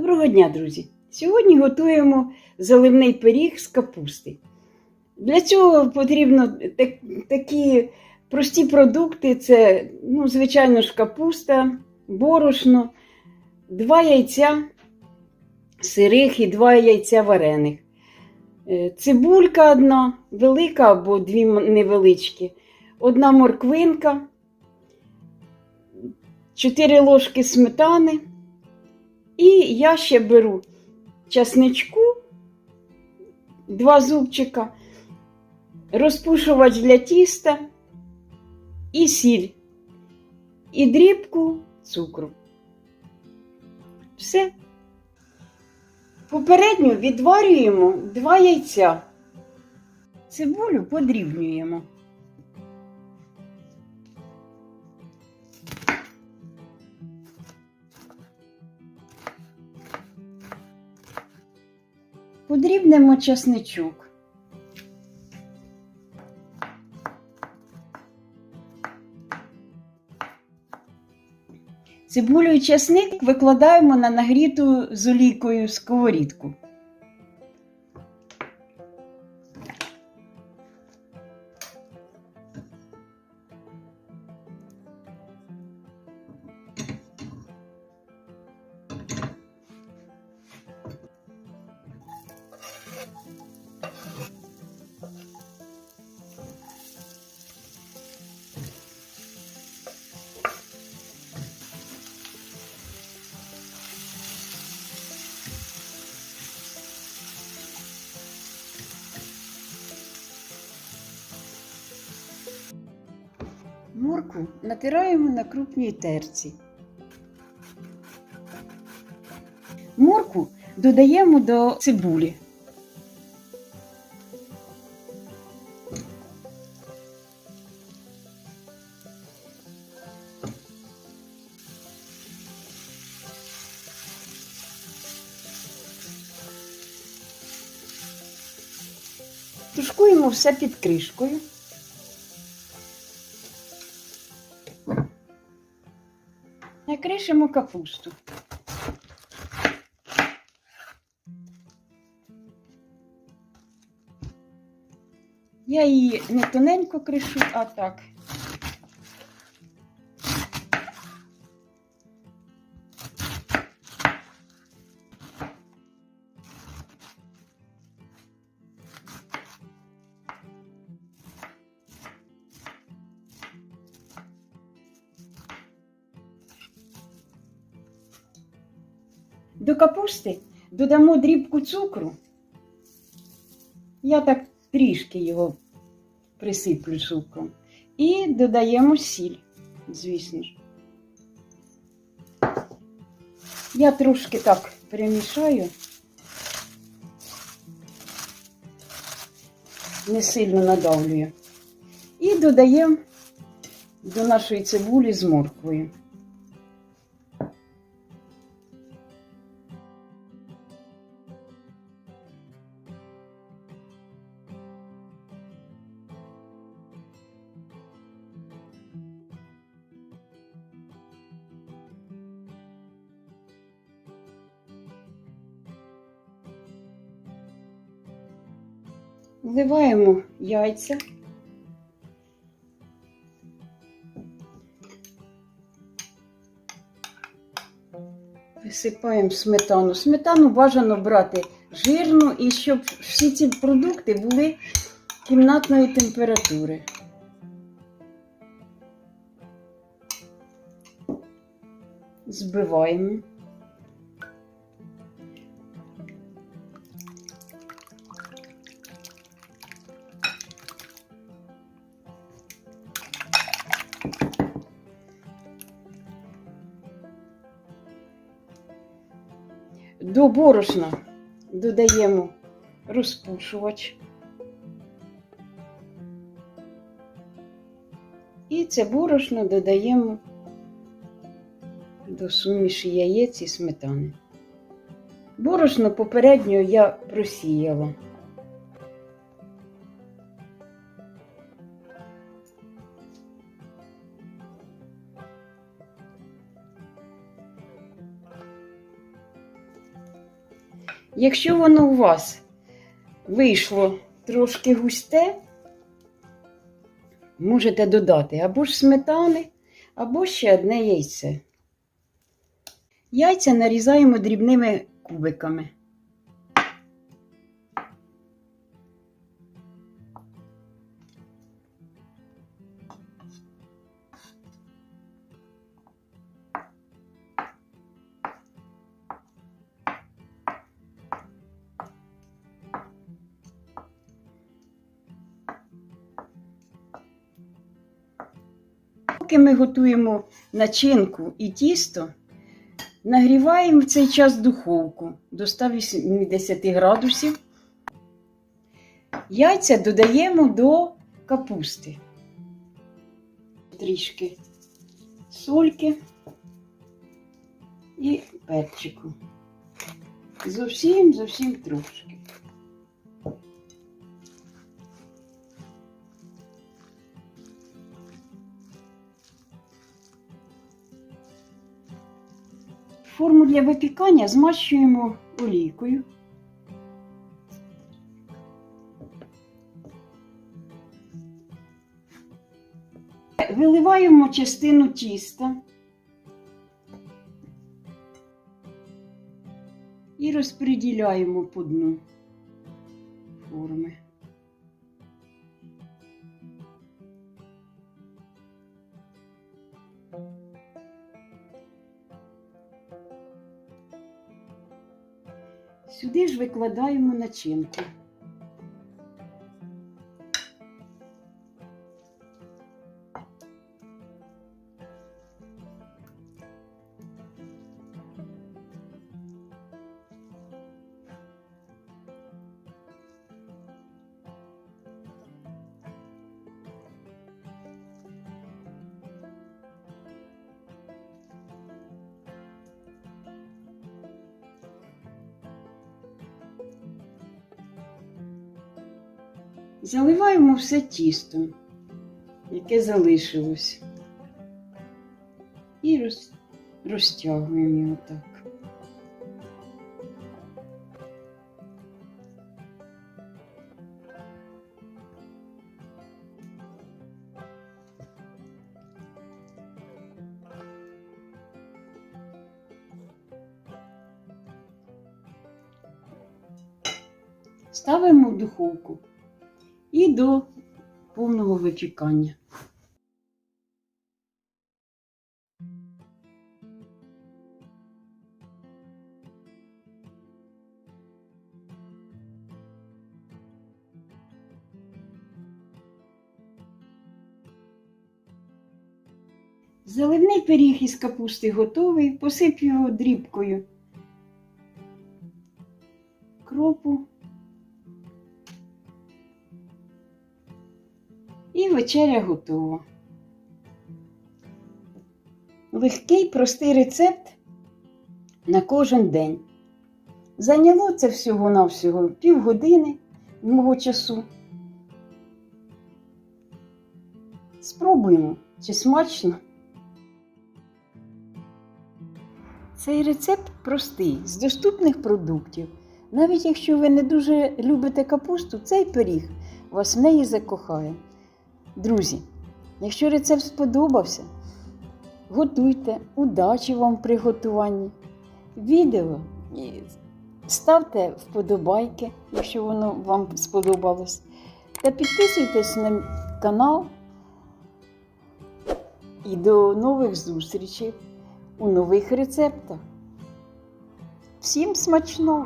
Доброго дня, друзі! Сьогодні готуємо заливний пиріг з капусти. Для цього потрібно так- такі прості продукти: це, ну, звичайно ж, капуста, борошно, два яйця сирих і два яйця варених. Е, Цибулька одна, велика або дві невеличкі, одна морквинка, 4 ложки сметани. І я ще беру часничку, два зубчика, розпушувач для тіста і сіль, і дрібку цукру. Все. Попередньо відварюємо два яйця. Цибулю подрібнюємо. Подрібнемо часничок. Цибулю і часник викладаємо на нагріту з олійкою сковорідку. Морку натираємо на крупній терці. Морку додаємо до цибулі. Тушкуємо все під кришкою. Накришимо капусту. Я її не тоненько кришу, а так. До капусти додамо дрібку цукру. Я так трішки його присиплю цукром. І додаємо сіль, звісно ж. Я трошки так перемішаю. Не сильно надавлюю. І додаємо до нашої цибулі з морквою. Вливаємо яйця. Висипаємо сметану. Сметану бажано брати жирну і щоб всі ці продукти були кімнатної температури. Збиваємо. До борошна додаємо розпушувач. І це борошно додаємо до суміші яєць і сметани. Борошно попередньо я просіяла. Якщо воно у вас вийшло трошки густе, можете додати або ж сметани, або ще одне яйце. Яйця нарізаємо дрібними кубиками. Поки ми готуємо начинку і тісто, нагріваємо в цей час духовку до 180 градусів. Яйця додаємо до капусти. Трішки сольки і перчику. Зовсім, зовсім трошки. Форму для випікання змащуємо олійкою. Виливаємо частину тіста і розподіляємо по дну форми. Сюди ж викладаємо начинку. Заливаємо все тісто, яке залишилось. І роз... розтягуємо його так. Ставимо в духовку до повного випікання. Заливний пиріг із капусти готовий, посип його дрібкою кропу І вечеря готова. Легкий, простий рецепт на кожен день. Зайняло це всього-навсього півгодини мого часу. Спробуємо, чи смачно. Цей рецепт простий, з доступних продуктів. Навіть якщо ви не дуже любите капусту, цей пиріг вас в неї закохає. Друзі, якщо рецепт сподобався, готуйте, удачі вам при готуванні. Відео ставте вподобайки, якщо воно вам сподобалось. Та підписуйтесь на канал. І до нових зустрічей у нових рецептах. Всім смачного!